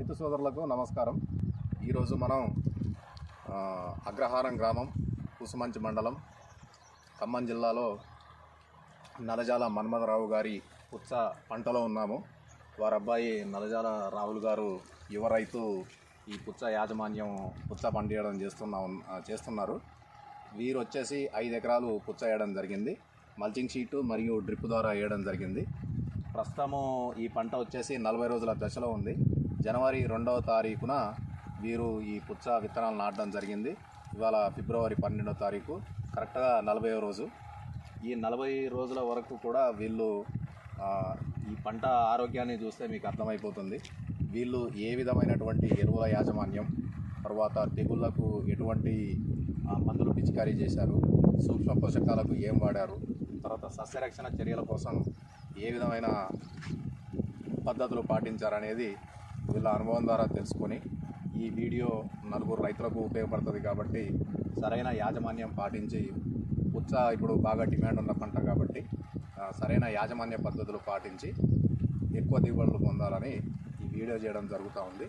రైతు సోదరులకు నమస్కారం. ఈరోజు మనం అగ్రహారం గ్రామం కుసుమంచి మండలం ఖమ్మం జిల్లాలో నలజాల మన్మథరావు గారి పుచ్చ పంటలో ఉన్నాము. వారి అబ్బాయి నలజాల రాహుల్ గారు యువ రైతు ఈ పుచ్చ యాజమాన్యం పుచ్చ పండియడం చేస్తున్నా చేస్తున్నారు. వీరు వచ్చేసి ఐదు ఎకరాలు పుచ్చ వేయడం జరిగింది. మల్చింగ్ షీటు మరియు డ్రిప్ ద్వారా వేయడం జరిగింది. ప్రస్తుతము ఈ పంట వచ్చేసి నలభై రోజుల దశలో ఉంది. జనవరి రెండవ తారీఖున వీరు ఈ పుచ్చ విత్తనాలు నాటడం జరిగింది. ఇవాళ ఫిబ్రవరి పన్నెండవ తారీఖు కరెక్ట్గా నలభై రోజు. ఈ నలభై రోజుల వరకు కూడా వీళ్ళు ఈ పంట ఆరోగ్యాన్ని చూస్తే మీకు అర్థమైపోతుంది. వీళ్ళు ఏ విధమైనటువంటి ఎరువుల యాజమాన్యం తర్వాత తెగుళ్ళకు ఎటువంటి మందులు పిచికారీ చేశారు సూక్ష్మ పోషకాలకు ఏం వాడారు తర్వాత సస్యరక్షణ చర్యల కోసం ఏ విధమైన పద్ధతులు పాటించారనేది వీళ్ళ అనుభవం ద్వారా తెలుసుకొని ఈ వీడియో నలుగురు రైతులకు ఉపయోగపడుతుంది కాబట్టి సరైన యాజమాన్యం పాటించి పుచ్చ ఇప్పుడు బాగా డిమాండ్ ఉన్న పంట కాబట్టి సరైన యాజమాన్య పద్ధతులు పాటించి ఎక్కువ దిగుబడులు పొందాలని ఈ వీడియో చేయడం జరుగుతూ ఉంది.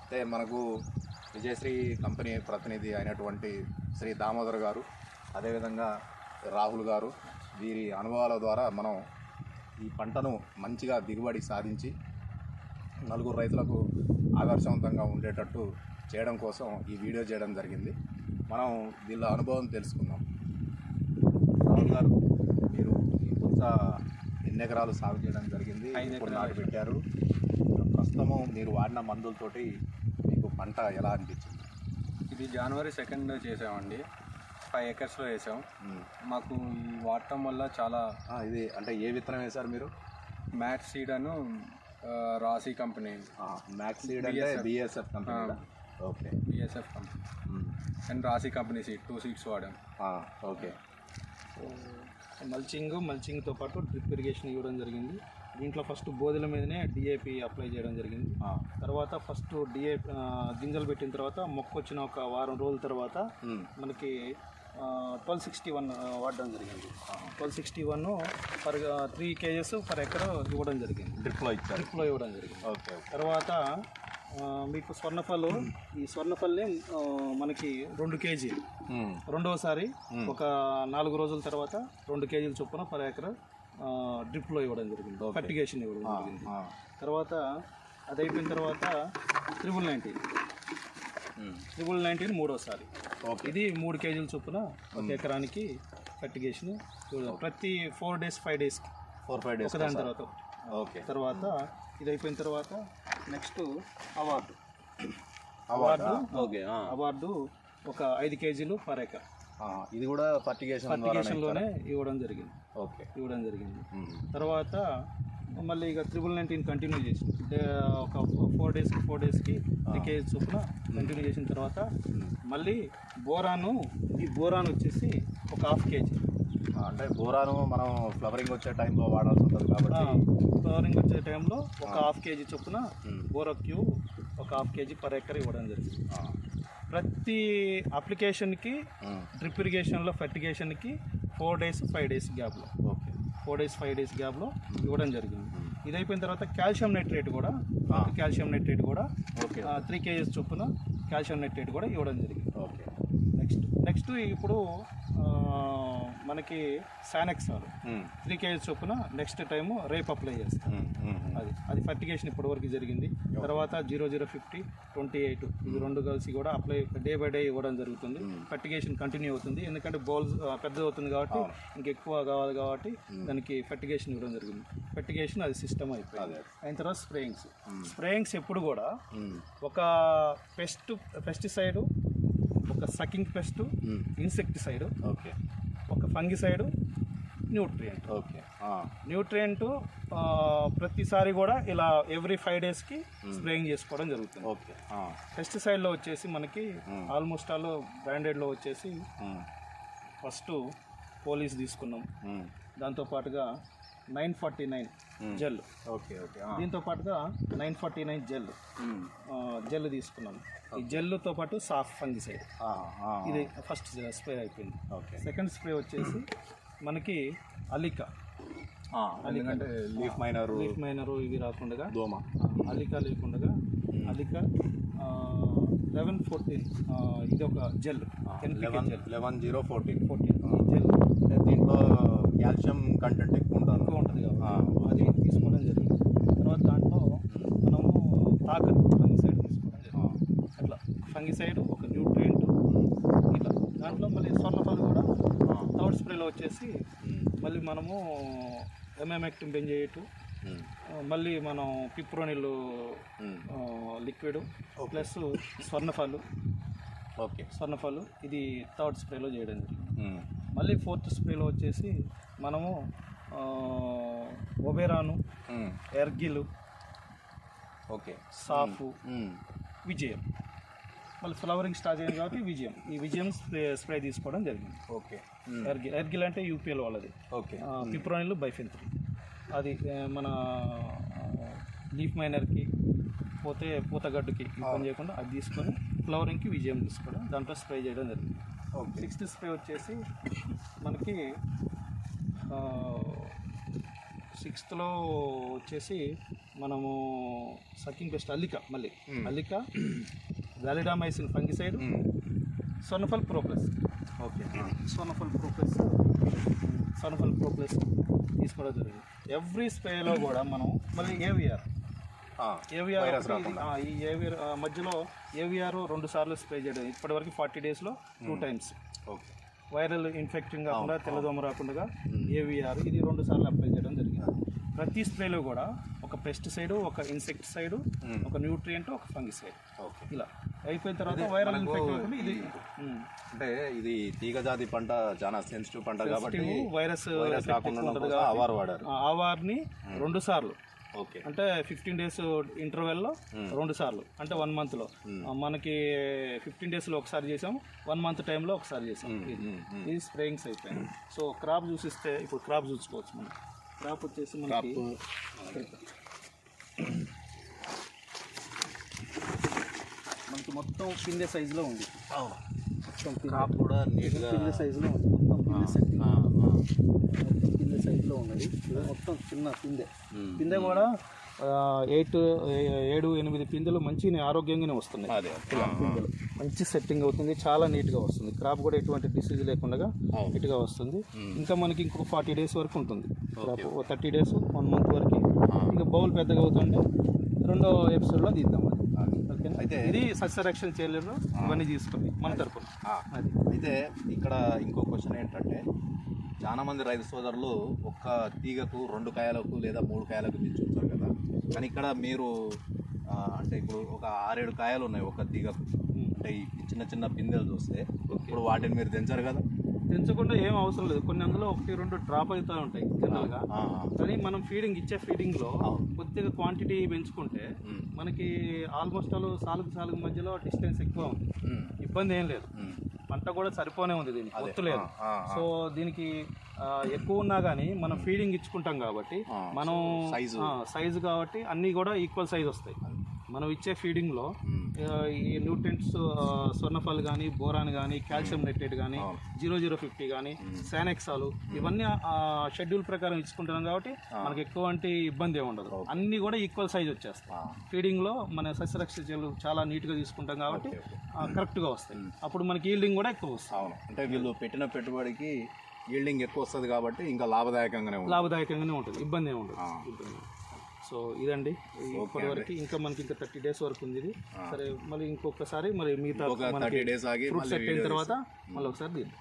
అయితే మనకు విజయశ్రీ కంపెనీ ప్రతినిధి అయినటువంటి శ్రీ దామోదర్ గారు అదేవిధంగా రాహుల్ గారు వీరి అనుభవాల ద్వారా మనం ఈ పంటను మంచిగా దిగుబడి సాధించి నలుగురు రైతులకు ఆదర్శవంతంగా ఉండేటట్టు చేయడం కోసం ఈ వీడియో చేయడం జరిగింది. మనం వీళ్ళ అనుభవం తెలుసుకుందాం. రాహుల్ గారు మీరు పుచ్చ ఎన్ని ఎకరాలు సాగు చేయడం జరిగింది. నాటు పెట్టారు ప్రస్తుతము మీరు వాడిన మందులతోటి మీకు పంట ఎలా అనిపించింది? ఇది జనవరి సెకండ్ చేసామండి. ఫైవ్ ఎకర్స్లో వేసాం. మాకు వాడటం వల్ల చాలా ఇది అంటే ఏ విత్తనం వేశారు మీరు? మ్యాట్ సీడ్ అను ఆ, రాసి కంపెనీ. మ్యాక్స్ లీడ్ అంటే. BSF company okay BSF company. And Rasi company seed two seeds వాడాం. ఆ, ఓకే మల్చింగ్ మల్చింగ్తో పాటు డ్రిప్ ఇరిగేషన్ ఇవ్వడం జరిగింది. దీంట్లో ఫస్ట్ బోధుల మీదనే డిఏపి అప్లై చేయడం జరిగింది. ఆ, తర్వాత ఫస్ట్ డిఏపి గింజలు పెట్టిన తర్వాత మొక్క వచ్చిన ఒక వారం రోజుల తర్వాత ఉమ్. మనకి ట్వెల్వ్ సిక్స్టీ వన్ వాడడం జరిగింది. Twelve sixty one per three kgs per acre ఇవ్వడం జరిగింది. డ్రిప్లో ఇచ్చారు. డ్రిప్లో ఇవ్వడం జరిగింది. ఓకే తర్వాత మీకు స్వర్ణఫలు ఈ స్వర్ణఫల్ని ఆ, మనకి రెండు కేజీలు ఉమ్. రెండవసారి ఒక నాలుగు రోజుల తర్వాత రెండు కేజీల చొప్పున పర్ ఎకర్ డ్రిప్లో ఇవ్వడం జరిగింది. ఫర్టిగేషన్ ఇవ్వడం జరిగింది. తర్వాత అది అయిపోయిన తర్వాత త్రిబుల్ నైన్టీన్ త్రిబుల్ నైన్టీన్ మూడోసారి. ఓకే ఇది మూడు కేజీల చొప్పున ఒక ఎకరానికి ఫర్టిగేషన్. ప్రతి ఫోర్ డేస్ ఫైవ్ డేస్కి ఫోర్ ఫైవ్ డేస్ ఒకదాని తర్వాత ఓకే తర్వాత ఇది అయిపోయిన తర్వాత next award. Award? Okay. Award ఒక ఐదు కేజీలు పర్ ఎకర్. ఇది కూడా ఫర్టిగేషన్ ఫర్టిగేషన్లోనే ఇవ్వడం జరిగింది. ఓకే ఇవ్వడం జరిగింది. ఉమ్. తర్వాత మళ్ళీ ఇక త్రిబుల్ నైన్టీన్ కంటిన్యూ చేసి ఒక ఫోర్ డేస్కి ఫోర్ డేస్కి త్రీ కేజీ చొప్పున కంటిన్యూ చేసిన తర్వాత మళ్ళీ బోరాను ఈ బోరాన్ వచ్చేసి ఒక హాఫ్ కేజీ అంటే బోరాను మనం ఫ్లవరింగ్ వచ్చే టైంలో వాడాల్సి ఉంటుంది కాబట్టి ఫ్లవరింగ్ వచ్చే టైంలో ఒక హాఫ్ కేజీ చొప్పున ఉమ్. బోరక్యూ ఒక హాఫ్ కేజీ పర్ ఎకర్ ఇవ్వడం జరిగింది. ప్రతి అప్లికేషన్కి. డ్రిప్ ఇరిగేషన్లో ఫర్టిగేషన్కి ఫోర్ డేస్ ఫైవ్ డేస్ గ్యాప్లో ఫోర్ డేస్ ఫైవ్ డేస్ గ్యాప్లో ఇవ్వడం జరిగింది. ఇది అయిపోయిన తర్వాత కాల్షియం నైట్రేట్ కూడా కాల్షియం నైట్రేట్ కూడా ఓకే. త్రీ కేజీస్ చొప్పున కాల్షియం నైట్రేట్ కూడా ఇవ్వడం జరిగింది. ఓకే. నెక్స్ట్ నెక్స్ట్ ఇప్పుడు మనకి సానెక్సాల్ ఉమ్. త్రీ కేజీస్ చొప్పున నెక్స్ట్ టైము రేపు అప్లై చేస్తాం. అది అది ఫర్టిగేషన్ ఇప్పటివరకు జరిగింది. తర్వాత zero zero fifty twenty eight ఇవి రెండు కలిసి కూడా అప్లై డే బై డే ఇవ్వడం జరుగుతుంది. ఫర్టిగేషన్ కంటిన్యూ అవుతుంది. ఎందుకంటే బౌల్స్ పెద్దది అవుతుంది కాబట్టి ఇంకెక్కువ కావాలి కాబట్టి దానికి ఫర్టిగేషన్ ఇవ్వడం జరిగింది. ఫర్టిగేషన్ అది సిస్టమ్ అయిపోయింది. అయిన తర్వాత స్ప్రేయింగ్స్ స్ప్రేయింగ్స్ ఎప్పుడు కూడా. ఒక పెస్ట్ పెస్టిసైడ్ ఒక సకింగ్ పెస్ట్. Insecticide okay. ఒక ఫంగిసైడ్ న్యూట్రియంట్. ఓకే. న్యూట్రియంట్ ప్రతిసారి కూడా ఇలా ఎవ్రీ ఫైవ్ డేస్కి స్ప్రేయింగ్ చేసుకోవడం జరుగుతుంది. ఓకే. పెస్టిసైడ్లో వచ్చేసి మనకి ఆల్మోస్ట్ ఆల్ బ్రాండెడ్లో వచ్చేసి ఫస్ట్ పోలీస్ తీసుకున్నాం. ఉమ్. Nine forty nine gel. Okay okay దీంతో పాటుగా నైన్ ఫార్టీ నైన్ జెల్. ఉమ్. జెల్ తీసుకున్నాం. ఈ జెల్తో పాటు సాఫ్ట్ ఫంగిసైడ్. ఇది ఫస్ట్ స్ప్రే అయిపోయింది. ఓకే. సెకండ్ స్ప్రే వచ్చేసి మనకి అలికా. ఎందుకంటే లీఫ్ మైనర్ లీఫ్ మైనర్ ఇవి రాకుండా దోమ. అలికా లేకుండా అలికా లెవెన్ ఫోర్టీన్ ఇది ఒక gel eleven eleven zero fourteen fourteen gel దీంట్లో కాల్షియం కంటెంట్ ఎక్కువ ఉంటుంది కాబట్టి అది తీసుకోవడం జరిగింది. తర్వాత దాంట్లో మనము తాకత్ ఫంగిసైడ్ తీసుకోవడం జరిగింది. అట్లా ఫంగిసైడ్ ఒక న్యూట్రియంట్ ఇట్లా. దాంట్లో మళ్ళీ స్వర్ణఫలం కూడా థర్డ్ స్ప్రేలో వచ్చేసి మళ్ళీ మనము ఎంఎంఎక్టిన్ బెంజేయటు మళ్ళీ మనం పిప్రోనిల్ లిక్విడ్ ప్లస్ స్వర్ణఫాలు ఓకే. స్వర్ణఫాలు ఇది థర్డ్ స్ప్రేలో చేయడం జరిగింది. మళ్ళీ ఫోర్త్ స్ప్రేలో వచ్చేసి మనము ఒబెరాను ఎర్గిల్ ఓకే. సాఫు విజయం. మళ్ళీ ఫ్లవరింగ్ స్టార్ట్ అయింది కాబట్టి విజయం. ఈ విజయం స్ప్రే స్ప్రే తీసుకోవడం జరిగింది. ఓకే. ఎర్గిల్ ఎర్గిల్ అంటే యూపీఎల్ వాళ్ళది. ఓకే. పిప్రోనిల్ బైఫెంత్రీ అది మన లీఫ్ మైనర్కి పోతే పూతగడ్డుకి పని చేయకుండా అది తీసుకొని ఫ్లవరింగ్కి విజయం తీసుకోవడం దాంట్లో స్ప్రే చేయడం జరిగింది. ఓకే. సిక్స్త్ స్ప్రే వచ్చేసి మనకి సిక్స్త్లో వచ్చేసి మనము సకింగ్ పెస్ట్ అల్లిక మళ్ళీ. అల్లిక వ్యాలిడామైసిన్ ఫంగిసైడ్ సొనఫల్ ప్రోప్లస్ ఓకే. సోనఫల్ ప్రోప్లస్ సోనఫల్ ప్రోప్లస్ తీసుకోవడం జరిగింది. ఎవ్రీ స్ప్రేలో కూడా మనం మళ్ళీ ఏవిఆర్ ఏవిఆర్ ఈ ఏవిఆర్ మధ్యలో ఏవిఆర్ రెండు సార్లు స్ప్రే చేయడం. ఇప్పటివరకు ఫార్టీ డేస్లో two times okay. Viral infection కాకుండా తెల్లదోమ రాకుండా ఏవిఆర్ ఇది రెండు సార్లు అప్లై చేయడం జరిగింది. ప్రతి స్ప్రేలో కూడా ఒక పెస్టిసైడ్ ఒక ఇన్సెక్టిసైడ్ ఒక న్యూట్రియంట్ ఒక ఫంగిసైడ్. ఓకే. ఇలా అయిపోయిన తర్వాత వైరల్ ఇన్ఫెక్ట్ కాకుండా ఇది. అంటే ఇది తీగజాతి పంట చాలా సెన్సిటివ్ పంట కాబట్టి వైరస్ వైరస్ వాడారు. ఆవార్ని రెండు సార్లు అంటే ఫిఫ్టీన్ డేస్ ఇంటర్వెల్లో రెండు సార్లు అంటే వన్ మంత్లో మనకి ఫిఫ్టీన్ డేస్లో ఒకసారి చేసాం వన్ మంత్ టైంలో ఒకసారి చేసాం. ఇది. ఇది స్ప్రేయింగ్స్ అయిపోయాయి సో క్రాప్ చూసిస్తే ఇప్పుడు క్రాప్ చూసుకోవచ్చు మనం. క్రాప్ వచ్చేసి మనకి మనకి మొత్తం కింద సైజులో ఉంది. క్రాప్ కూడా నీట్గా కింద సైజులో ఉంది. మొత్తం కింద సెట్టింగ్ మొత్తం కింద సైజులో ఉన్నది. ఇది మొత్తం చిన్న పిందె. పిందె కూడా ఎయిట్ ఏడు ఎనిమిది పిందెలు మంచి ఆరోగ్యంగానే వస్తున్నాయి. అదే ఇలా పిందెలు. మంచి సెట్టింగ్ అవుతుంది. చాలా నీట్గా వస్తుంది. క్రాప్ కూడా ఎటువంటి డిసీజ్ లేకుండా నీట్గా వస్తుంది. ఇంకా మనకి ఇంకొక ఫార్టీ డేస్ వరకు ఉంటుంది. Crop thirty days one month వరకు. ఇంకా బౌల్ పెద్దగా అవుతుంటే రెండో ఎపిసోడ్లో తీద్దాం అయితే ఇది సస్యరక్షణ చేయలేరు ఇవన్నీ తీసుకొని మన తరపున. అది. అయితే ఇక్కడ ఇంకో క్వశ్చన్ ఏంటంటే చాలా మంది రైతు సోదరులు ఒక్క తీగకు రెండు కాయలకు లేదా మూడు కాయలకు తెచ్చుకుంటారు కదా. కానీ ఇక్కడ మీరు అంటే ఇప్పుడు ఒక ఆరేడు కాయలు ఉన్నాయి ఒక తీగకు. అంటే ఈ చిన్న చిన్న పిందెలు చూస్తే ఇప్పుడు వాటిని మీరు తెంచారు కదా? పెంచకుండా ఏం అవసరం లేదు. కొన్ని అందులో ఒకటి రెండు డ్రాప్ అవుతూ ఉంటాయి జనరల్గా కానీ మనం ఫీడింగ్ ఇచ్చే ఫీడింగ్లో కొద్దిగా క్వాంటిటీ పెంచుకుంటే మనకి ఆల్మోస్ట్ ఆల్ సాలుగు సాలుగు మధ్యలో డిస్టెన్స్ ఎక్కువ ఉంది. ఇబ్బంది ఏం లేదు. పంట కూడా సరిపోనే ఉంది దీనికి. ఒత్తు లేదు. సో దీనికి ఎక్కువ ఉన్నా కానీ మనం ఫీడింగ్ ఇచ్చుకుంటాం కాబట్టి మనం సైజు సైజు కాబట్టి అన్నీ కూడా ఈక్వల్ సైజ్ వస్తాయి. మనం ఇచ్చే ఫీడింగ్లో ఈ న్యూట్రియంట్స్ స్వర్ణఫల్ కానీ బోరాన్ కానీ కాల్షియం నెట్టేట్ కానీ జీరో జీరో ఫిఫ్టీ కానీ శానెక్సాలు ఇవన్నీ షెడ్యూల్ ప్రకారం ఇచ్చుకుంటున్నాం కాబట్టి మనకి ఎటువంటి ఇబ్బంది ఏమి ఉండదు. అన్నీ కూడా ఈక్వల్ సైజ్ వచ్చేస్తాయి. ఫీడింగ్లో మన సస్యరక్ష చర్యలు చాలా నీట్గా తీసుకుంటాం కాబట్టి కరెక్ట్గా వస్తాయి. అప్పుడు మనకి ఈల్డింగ్ కూడా ఎక్కువ అవును. అంటే వీళ్ళు పెట్టిన పెట్టుబడికి ఈల్డింగ్ ఎక్కువ వస్తుంది కాబట్టి ఇంకా లాభదాయకంగానే లాభదాయకంగానే ఉంటుంది. ఇబ్బంది ఇబ్బంది ఉండదు. సో ఇదండి. ఇప్పటి వరకు ఇంకా మనకి ఇంకా థర్టీ డేస్ వరకు ఉంది ఇది. సరే మళ్ళీ ఇంకొకసారి మరి మిగతా సెట్ అయిన తర్వాత మళ్ళీ ఒకసారి దీన్ని